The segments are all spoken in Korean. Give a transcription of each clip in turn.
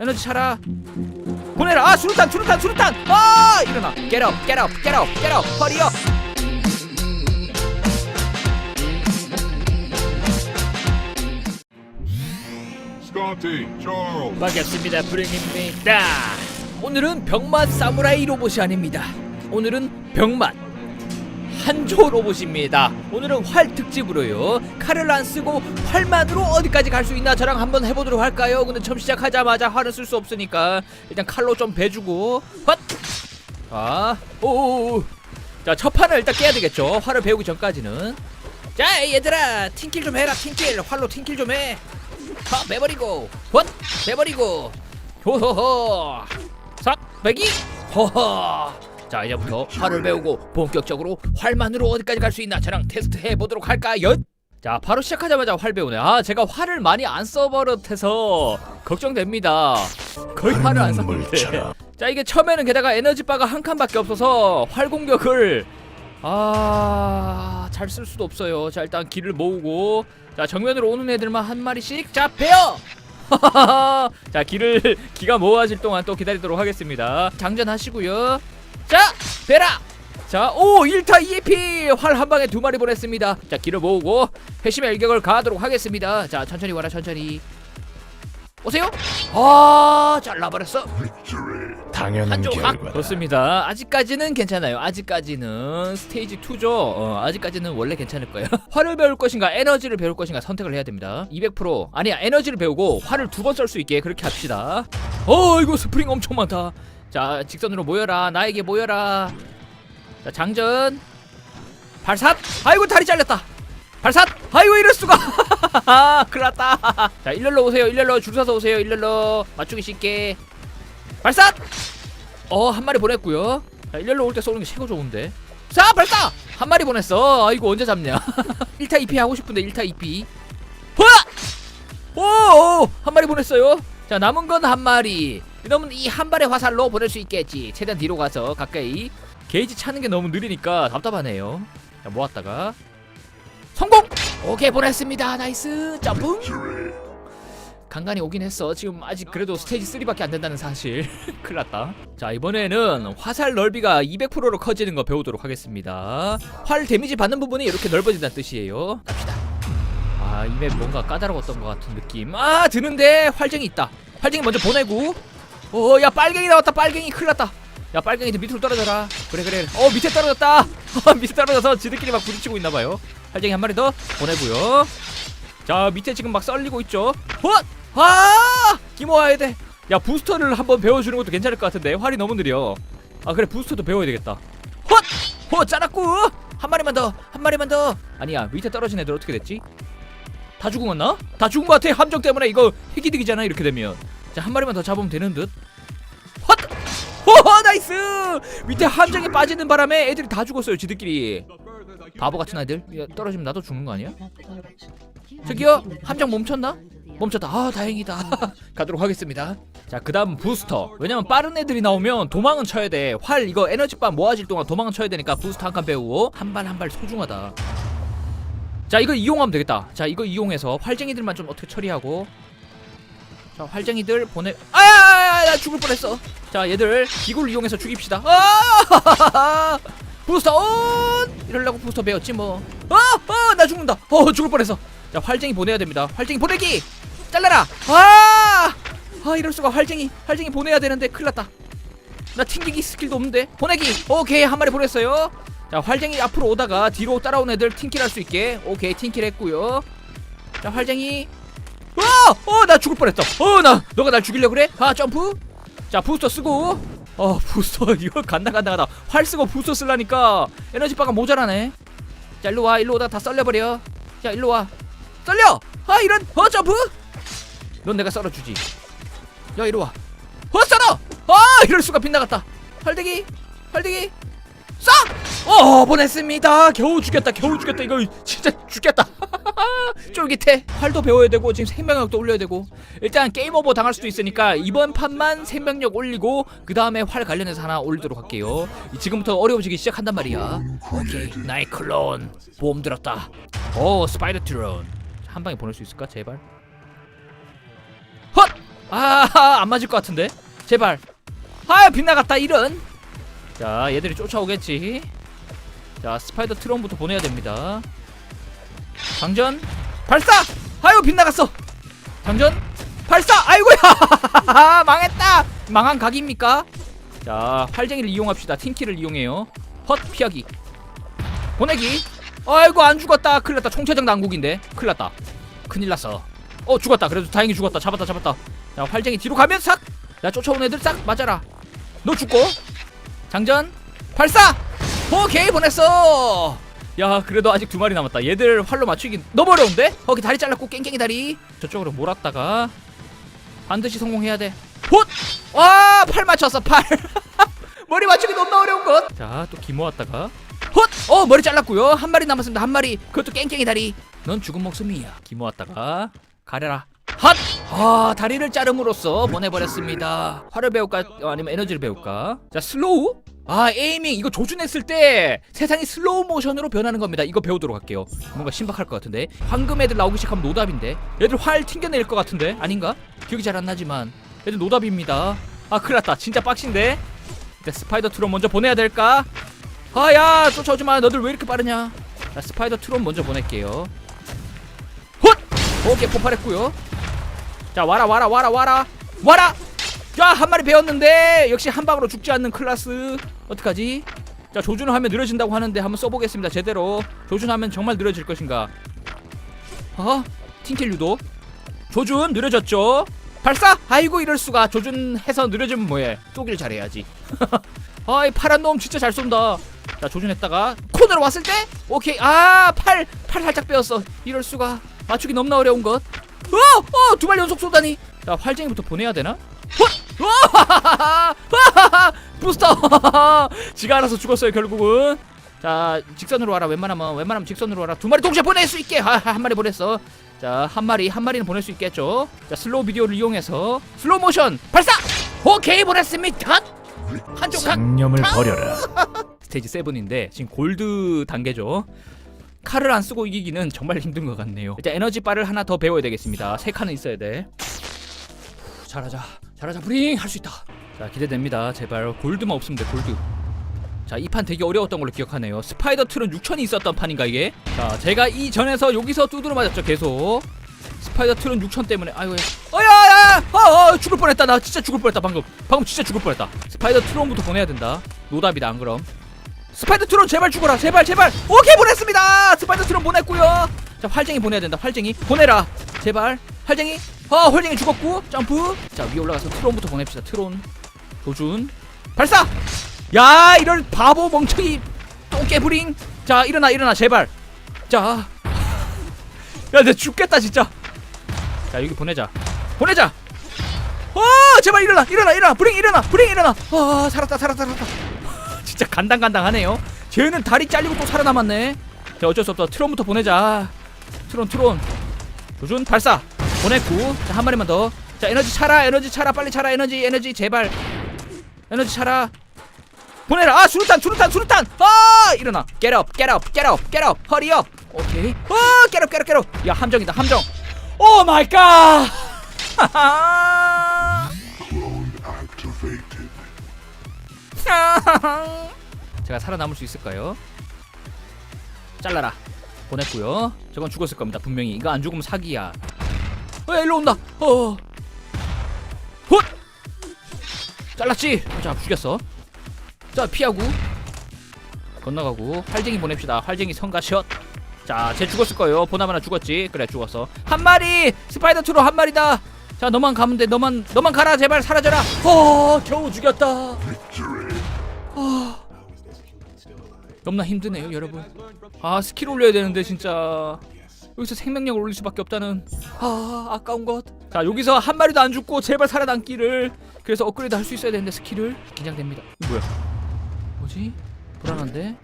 에너지 차라. 보내라. 아 수류탄 수류탄 수류탄. 아 일어나. Get up get up get up get up. Charles. 반갑습니다 브랭입니다. 오늘은 병맛 사무라이 로봇이 아닙니다. 오늘은 병맛 한조 로봇입니다. 오늘은 활 특집으로요. 칼을 안 쓰고 활만으로 어디까지 갈 수 있나 저랑 한번 해보도록 할까요? 근데 처음 시작하자마자 활을 쓸 수 없으니까 일단 칼로 좀 배주고 헛! 자 오오오 자 첫 판을 일단 깨야 되겠죠. 활을 배우기 전까지는. 자 얘들아 팅킬 좀 해라 팅킬. 활로 팅킬 좀해. 하 매버리고. 헛! 매버리고. 호호호. 삭 배기 호호 자 이제부터 활을 배우고 본격적으로 활만으로 어디까지 갈 수 있나 저랑 테스트 해보도록 할까요? 자 바로 시작하자마자 활 배우네. 아 제가 활을 많이 안 써버릇해서 걱정됩니다. 거의 활을 안 썼는데. 자 이게 처음에는 게다가 에너지바가 한 칸밖에 없어서 활 공격을 아 잘 쓸 수도 없어요. 자 일단 길을 모으고. 자 정면으로 오는 애들만 한 마리씩 자 베어 자 길을 기가 모아질 동안 또 기다리도록 하겠습니다. 장전하시고요 자 베라 자오 1타 EMP 활한 방에 두 마리 보냈습니다 자 길을 모으고 회심의 일격을 가하도록 하겠습니다 자 천천히 와라 천천히 오세요 아 잘라버렸어 당연한 한쪽 각 결과. 좋습니다. 아직까지는 괜찮아요. 아직까지는 스테이지 2죠. 어, 아직까지는 원래 괜찮을 거예요. 활을 배울 것인가 에너지를 배울 것인가 선택을 해야 됩니다. 200% 아니야 에너지를 배우고 활을 두번 쏠 수 있게 그렇게 합시다. 어 이거 스프링 엄청 많다. 자 직선으로 모여라. 나에게 모여라. 자 장전. 발삿 아이고 다리 잘렸다. 발삿 아이고 이럴 수가. 큰일났다. 자 일렬로 오세요. 일렬로 줄 서서 오세요. 일렬로. 맞추기 쉽게. 발삿 어한 마리 보냈고요. 자 일렬로 올 때 쏘는 게 최고 좋은데. 자 발사. 한 마리 보냈어. 아이고 언제 잡냐. 1타 2피 하고 싶은데 1타 2피. 호아 오한 마리 보냈어요. 자 남은 건 한 마리 이러면 이한 발의 화살로 보낼 수 있겠지. 최대한 뒤로 가서 가까이 게이지 차는 게 너무 느리니까 답답하네요. 자 모았다가. 성공! 오케이 보냈습니다. 나이스. 점프! 간간히 오긴 했어. 지금 아직 그래도 스테이지 3밖에 안 된다는 사실. 큰일 났다. 자 이번에는 화살 넓이가 200%로 커지는 거 배우도록 하겠습니다. 활 데미지 받는 부분이 이렇게 넓어진다는 뜻이에요. 갑시다. 아 이 맵 뭔가 까다로웠던 것 같은 느낌. 아 드는데 활쟁이 있다. 활쟁이 먼저 보내고 어야 빨갱이 나왔다 빨갱이 큰일 났다 야 빨갱이들 밑으로 떨어져라 그래 그래 어 밑에 떨어졌다 밑에 떨어져서 지들끼리 막 부딪히고 있나봐요 활쟁이 한 마리 더 보내고요 자 밑에 지금 막 썰리고 있죠 헛! 아! 기모아야 돼. 야 부스터를 한번 배워주는 것도 괜찮을 것 같은데 활이 너무 느려. 아 그래 부스터도 배워야 되겠다. 헛! 헛 짜랐고 한 마리만 더, 한 마리만 더. 아니야 밑에 떨어진 애들 어떻게 됐지? 다 죽은 건나? 다 죽은 것 같아 함정 때문에 이거 희귀득이잖아 이렇게 되면. 자 한 마리만 더 잡으면 되는 듯. 헛! 호 나이스! 밑에 함정에 빠지는 바람에 애들이 다 죽었어요 지들끼리. 바보 같은 아이들. 야, 떨어지면 나도 죽는 거 아니야? 저기요 함정 멈췄나? 멈췄다. 아 다행이다. 가도록 하겠습니다. 자 그다음 부스터. 왜냐면 빠른 애들이 나오면 도망은 쳐야 돼. 활 이거 에너지바 모아질 동안 도망은 쳐야 되니까 부스터 한칸 배우고 한 발 한 발 소중하다. 자 이거 이용하면 되겠다. 자 이거 이용해서 활쟁이들만 좀 어떻게 처리하고. 자 활쟁이들 보내. 아야 나 죽을 뻔했어. 자 얘들 기구를 이용해서 죽입시다. 아 부스터 온 이러려고 부스터 배웠지 뭐. 아아나 죽는다. 어 죽을 뻔했어. 자 활쟁이 보내야 됩니다. 활쟁이 보내기. 잘라라. 아! 아 이럴 수가 활쟁이 활쟁이 보내야 되는데 큰일 났다. 나 튕기기 스킬도 없는데 보내기. 오케이 한 마리 보냈어요. 자 활쟁이 앞으로 오다가 뒤로 따라온 애들 팅킬 할 수 있게 오케이 팅킬 했고요. 자 활쟁이. 어! 어! 나 죽을 뻔했어. 어! 나 너가 날 죽이려 그래? 아 점프. 자 부스터 쓰고. 어 부스터 이거 간다 간다 간다. 활 쓰고 부스터 쓰려니까 에너지 바가 모자라네. 자 일로 와 일로 오다 다 썰려 버려. 자 일로 와. 썰려. 아 이런 어 점프. 넌 내가 썰어 주지. 야 이리 와. 어 썰어. 아 이럴 수가 빗나갔다. 활대기, 활대기. 싹. 어 보냈습니다. 겨우 죽였다. 겨우 죽였다. 이거 진짜 죽겠다. 쫄깃해. 활도 배워야 되고 지금 생명력도 올려야 되고 일단 게임 오버 당할 수도 있으니까 이번 판만 생명력 올리고 그 다음에 활 관련해서 하나 올리도록 할게요. 지금부터 어려워지기 시작한단 말이야. 오케이 나의 클론 보험 들었다. 오 스파이더 트론 한 방에 보낼 수 있을까 제발. 헛! 아안 맞을 것 같은데 제발 아 빗나갔다 이런 자 얘들이 쫓아오겠지 자 스파이더 트론부터 보내야 됩니다 장전 발사! 아유 빗나갔어! 장전 발사! 아이고야! 망했다! 망한 각입니까? 자 활쟁이를 이용합시다. 틴키를 이용해요. 헛 피하기. 보내기. 아이고 안 죽었다. 큰일 났다. 총체적 난국인데. 큰일 났다. 큰일 났어. 어 죽었다. 그래도 다행히 죽었다. 잡았다 잡았다. 자 활쟁이 뒤로 가면 싹야 쫓아온 애들 싹 맞아라. 너 죽고. 장전 발사! 오케이 보냈어 야 그래도 아직 두 마리 남았다. 얘들 활로 맞추기 너무 어려운데? 거기 다리 잘랐고 깽깽이 다리. 저쪽으로 몰았다가 반드시 성공해야 돼헛와팔 맞췄어 팔. 머리 맞추기 너무 어려운 것 자 또 기모 왔다가 헛어 머리 잘랐고요. 한 마리 남았습니다 한 마리. 그것도 깽깽이 다리. 넌 죽은 목숨이야. 기모 왔다가 가려라. 핫 아 다리를 자름으로써 보내버렸습니다. 활을 배울까 어, 아니면 에너지를 배울까? 자 슬로우 아 에이밍 이거 조준했을 때 세상이 슬로우 모션으로 변하는 겁니다. 이거 배우도록 할게요. 뭔가 신박할 것 같은데. 황금 애들 나오기 시작하면 노답인데. 애들 활 튕겨낼 것 같은데? 아닌가? 기억이 잘 안 나지만. 애들 노답입니다. 아 큰일났다. 진짜 빡신데? 일단 스파이더 트론 먼저 보내야 될까? 아야 쫓아오지 마. 너들 왜 이렇게 빠르냐? 자 스파이더 트론 먼저 보낼게요. 헛 오케이 폭발했고요. 자 와라 와라 와라 와라. 와라! 자한 마리 배웠는데 역시 한 방으로 죽지 않는 클라스 어떡하지? 자 조준을 하면 느려진다고 하는데 한번 써보겠습니다. 제대로. 조준하면 정말 느려질 것인가? 어 틴켈 유도. 조준 느려졌죠? 발사! 아이고 이럴 수가. 조준해서 느려지면 뭐해? 쏘길 잘해야지. 아이 파란 놈 진짜 잘 쏜다. 자 조준했다가 코너로 왔을 때? 오케이. 아 팔팔 팔 살짝 빼었어. 이럴 수가. 맞추기 너무나 어려운 것. 어! 어! 두 발 연속 쏘다니. 자 활쟁이부터 보내야 되나? 헛! 와! 부스터! 지가 알아서 죽었어요 결국은 자 직선으로 와라 웬만하면 웬만하면 직선으로 와라 두 마리 동시에 보낼 수 있게 아, 한 마리 보냈어 자 한 마리 한 마리는 보낼 수 있겠죠 자 슬로우 비디오를 이용해서 슬로우 모션 발사 오케이 보냈습니다 한쪽 각 상념을 버려라. 스테이지 7인데 지금 골드 단계죠. 칼을 안 쓰고 이기기는 정말 힘든 것 같네요. 이제 에너지 바를 하나 더 배워야 되겠습니다. 세 칸은 있어야 돼. 후, 잘하자, 잘하자, 브링 할 수 있다. 자 기대됩니다. 제발 골드만 없으면 돼, 골드. 자 이 판 되게 어려웠던 걸로 기억하네요. 스파이더 트론 6천이 있었던 판인가 이게? 자 제가 이 전에서 여기서 두드려 맞았죠 계속. 스파이더 트론 6천 때문에 아이고 어야야. 어, 어 죽을 뻔했다. 나 진짜 죽을 뻔했다 방금. 방금 진짜 죽을 뻔했다. 스파이더 트론부터 보내야 된다. 노답이다 안 그럼. 스파이더 트론 제발 죽어라. 제발 제발. 오케이 보냈습니다. 스파이더 트론 보냈고요. 자 활쟁이 보내야 된다. 활쟁이 보내라. 제발. 활쟁이. 어 활쟁이 죽었고. 점프. 자 위에 올라가서 트론부터 보냅시다. 트론 조준 발사 야 이런 바보 멍청이 똥개브링 자 일어나 일어나 제발 자 야, 내 죽겠다 진짜. 자, 여기 보내자. 보내자. 어, 제발 일어나, 일어나, 일어나, 브링 일어나, 브링 일어나. 어, 살았다, 살았다, 살았다. 진짜 간당간당하네요. 쟤는 다리 잘리고 또 살아남았네. 자, 어쩔 수 없다. 트론부터 보내자. 트론, 트론. 조준 발사. 보냈고, 자, 한 마리만 더. 자, 에너지 차라, 에너지 차라, 빨리 차라, 에너지, 에너지, 제발. 에너지 차라. 보내라. 아, 수류탄, 수류탄, 수류탄. 아, 일어나. Up, get up. Hurry up. 오케이. 어, get up, get up. 야, 함정이다, 함정. 오 마이 갓. 제가 살아남을 수 있을까요? 잘라라. 보냈고요. 저건 죽었을 겁니다. 분명히. 이거 안 죽으면 사기야. 어, 야, 일로 온다. 어. 잘랐지? 자, 죽였어. 자, 피하고. 건너가고. 활쟁이 보냅시다. 활쟁이 성가샷. 자, 쟤 죽었을 거예요. 보나마나 죽었지. 그래, 죽었어. 한 마리! 스파이더 트로 한 마리다. 자, 너만 가면 돼. 너만, 너만 가라. 제발 사라져라. 어, 겨우 죽였다. Victory. 너무나 힘드네요 여러분 아 스킬 올려야 되는데 진짜 여기서 생명력을 올릴 수밖에 없다는 아 아까운 것자 여기서 한 마리도 안 죽고 제발 살아남기를 그래서 업그레이드 할 수 있어야 되는데 스킬을 긴장됩니다. 뭐야? 뭐지? 불안한데?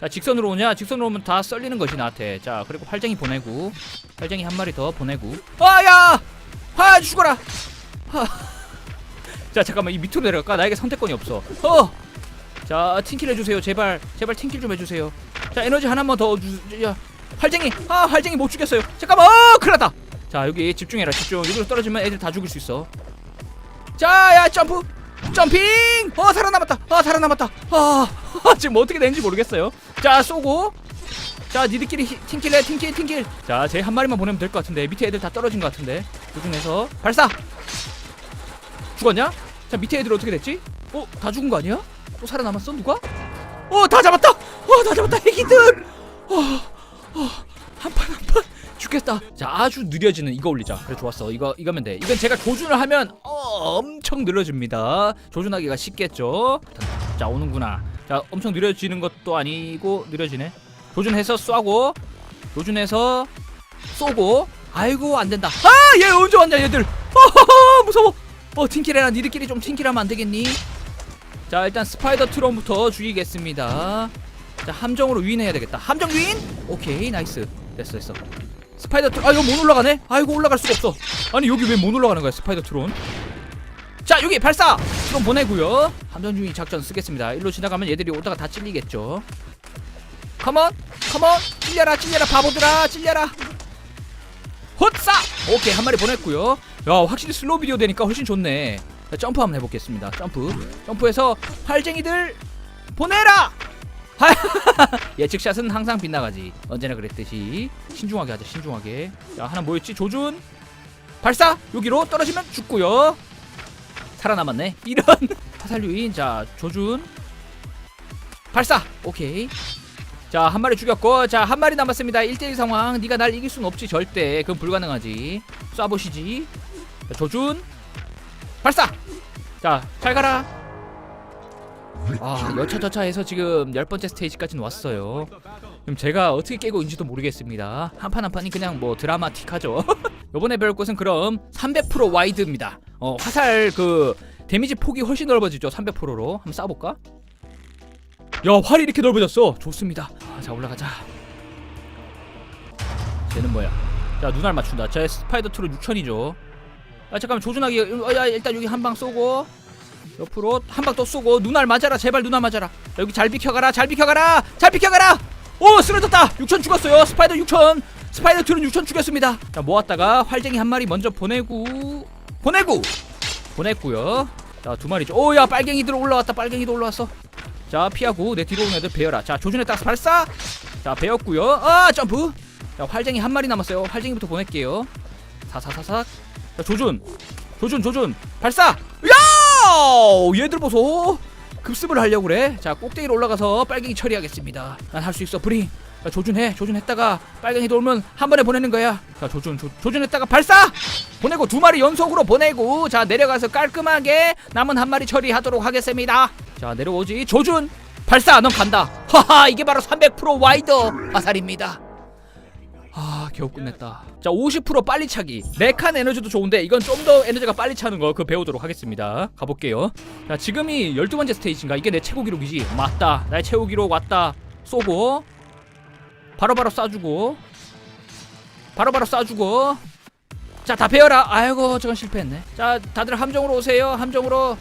자 직선으로 오냐? 직선으로 오면 다 썰리는 것이 나한테. 자 그리고 활쟁이 보내고 활쟁이 한 마리 더 보내고. 아야! 아 죽어라! 아. 자 잠깐만 이 밑으로 내려갈까? 나에게 선택권이 없어. 어 자 팅킬 해주세요. 제발 제발 팅킬 좀 해주세요. 자 에너지 하나만 더 주... 야 활쟁이! 아 활쟁이 못 죽였어요. 잠깐만 어 큰일 났다! 자 여기 집중해라 집중. 여기로 떨어지면 애들 다 죽을 수 있어 자야 점프. 점핑. 어 살아남았다. 아 살아남았다. 아 지금 어떻게 되는지 모르겠어요. 자 쏘고. 자 니들끼리 히- 팀킬해 팀킬 팀킬. 자 제 한 마리만 보내면 될 것 같은데. 밑에 애들 다 떨어진 것 같은데. 그 중에서 발사. 죽었냐? 자 밑에 애들 어떻게 됐지? 어? 다 죽은 거 아니야? 또 살아남았어? 누가? 어 다 잡았다. 어 다 잡았다. 애기들 어 어 한판 한판 죽겠다. 자 아주 느려지는 이거 올리자. 그래 좋았어. 이거 이거면 돼. 이건 제가 조준을 하면 어, 엄청 느려집니다. 조준하기가 쉽겠죠? 자 오는구나. 자 엄청 느려지는 것도 아니고 느려지네. 조준해서 쏘고 조준해서 쏘고. 아이고 안 된다. 아얘 언제 왔냐 얘들. 어허허 무서워. 어 팀킬해라. 니들끼리 좀 팀킬하면 안 되겠니? 자 일단 스파이더 트론부터 죽이겠습니다. 자 함정으로 유인해야 되겠다. 함정 유인? 오케이 나이스. 됐어 됐어 스파이더 트론. 아 이거 못 올라가네? 아이고 올라갈 수가 없어. 아니 여기 왜 못 올라가는 거야 스파이더 트론? 자 여기 발사! 트론 보내고요. 함정 유인 작전 쓰겠습니다. 일로 지나가면 얘들이 오다가 다 찔리겠죠. 컴온 컴온! 찔려라 찔려라 바보들아 찔려라! 헛싸 오케이 한 마리 보냈고요. 야 확실히 슬로우 비디오 되니까 훨씬 좋네. 자, 점프 한번 해보겠습니다. 점프. 점프해서 팔쟁이들 보내라 예측샷은 항상 빗나가지. 언제나 그랬듯이 신중하게 하자 신중하게. 자 하나 뭐였지. 조준. 발사! 여기로 떨어지면 죽고요. 살아남았네. 이런 화살 유인. 자 조준. 발사! 오케이. 자 한 마리 죽였고 자 한 마리 남았습니다. 1대1 상황. 네가 날 이길 순 없지 절대. 그건 불가능하지. 쏴보시지. 자, 조준. 발사! 자 잘 가라 아 여차저차 해서 지금 열 번째 스테이지까지는 왔어요. 그럼 제가 어떻게 깨고 있는지도 모르겠습니다. 한 판 한 판이 그냥 뭐 드라마틱하죠. 요번에 배울 것은 그럼 300% 와이드입니다. 어 화살 그 데미지 폭이 훨씬 넓어지죠 300%로 한번 쏴볼까? 야 활이 이렇게 넓어졌어. 좋습니다. 아, 자 올라가자. 쟤는 뭐야? 자 눈알 맞춘다. 제 스파이더 트로 6천이죠. 아 잠깐만 조준하기 어, 야 일단 여기 한 방 쏘고 옆으로 한 방 또 쏘고 눈알 맞아라 제발 눈알 맞아라. 자, 여기 잘 비켜가라 잘 비켜가라 잘 비켜가라! 오 쓰러졌다! 6천 죽었어요. 스파이더 6천. 스파이더 트는 6천 죽였습니다. 자 모았다가 활쟁이 한 마리 먼저 보내고 보내고! 보냈고요. 자 두 마리죠. 오야 빨갱이들 올라왔다 빨갱이도 올라왔어. 자 피하고 내 뒤로 오는 애들 베어라. 자 조준에 따라서 발사! 자 베었고요. 아 점프! 자 활쟁이 한 마리 남았어요. 활쟁이부터 보낼게요. 사사사삭 자 조준! 조준 조준! 발사! 야 얘들 보소. 급습을 하려고 그래. 자 꼭대기로 올라가서 빨갱이 처리하겠습니다. 난 할 수 있어. 브링 자, 조준해. 조준했다가 빨갱이 돌면 한 번에 보내는 거야. 자 조준 조, 조준했다가 발사! 보내고 두 마리 연속으로 보내고 자 내려가서 깔끔하게 남은 한 마리 처리하도록 하겠습니다. 자 내려오지. 조준 발사! 넌 간다. 하하 이게 바로 300% 와이더 화살입니다. 아 겨우 끝냈다. 자 50% 빨리 차기. 네칸 에너지도 좋은데 이건 좀 더 에너지가 빨리 차는 거 그 배우도록 하겠습니다. 가볼게요. 자 지금이 12번째 스테이지인가? 이게 내 최고 기록이지? 맞다. 나의 최고 기록 왔다. 쏘고. 바로바로 쏴주고. 바로바로 쏴주고. 자다 베어라. 아이고 저건 실패했네. 자 다들 함정으로 오세요. 함정으로.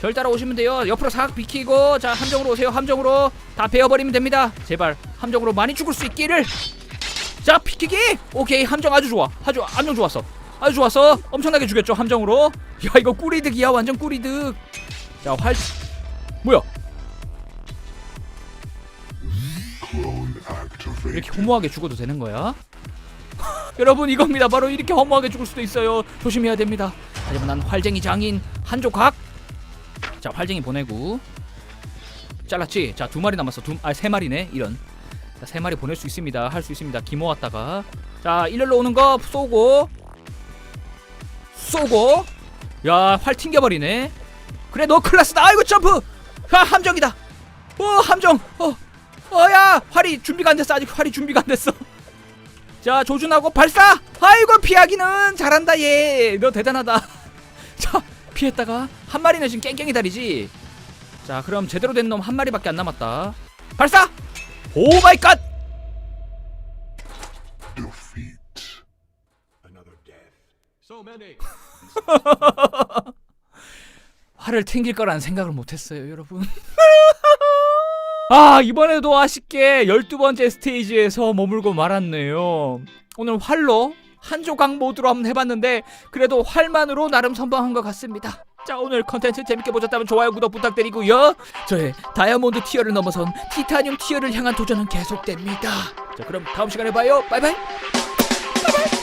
절 따라 오시면 돼요. 옆으로 싹 비키고. 자 함정으로 오세요. 함정으로. 다 베어버리면 됩니다. 제발. 함정으로 많이 죽을 수 있기를 자 비키기! 오케이 함정 아주 좋아. 아주 함정 좋았어. 아주 좋았어. 엄청나게 죽였죠 함정으로. 야 이거 꿀이득이야 완전 꿀이득. 자활 뭐야. 이렇게 허무하게 죽어도 되는 거야? 여러분 이겁니다. 바로 이렇게 허무하게 죽을 수도 있어요. 조심해야 됩니다. 하지만 난 활쟁이 장인 한 조각. 자 활쟁이 보내고. 잘랐지? 자 두 마리 남았어. 두아세 마리네 이런 자 세 마리 보낼 수 있습니다. 할 수 있습니다. 기모 왔다가. 자 일렬로 오는 거 쏘고. 쏘고. 야 활 튕겨버리네. 그래 너 클라스다. 아이고 점프. 아 함정이다. 어 함정. 어 어 야 활이 준비가 안 됐어. 아직 활이 준비가 안 됐어. 자 조준하고 발사. 아이고 피하기는 잘한다 얘 너 대단하다. 자 피했다가 한 마리는 지금 깽깽이 다리지. 자 그럼 제대로 된 놈 한 마리밖에 안 남았다. 발사 오 마이 갓 Defeat. 활을 튕길 거라는 생각을 못했어요 여러분. 아 이번에도 아쉽게 12번째 스테이지에서 머물고 말았네요. 오늘 활로 한 조각 모드로 한번 해봤는데 그래도 활만으로 나름 선방한 것 같습니다. 자 오늘 컨텐츠 재밌게 보셨다면 좋아요 구독 부탁드리고요. 저의 다이아몬드 티어를 넘어선 티타늄 티어를 향한 도전은 계속됩니다. 자 그럼 다음 시간에 봐요. 바이바이. 바이바이.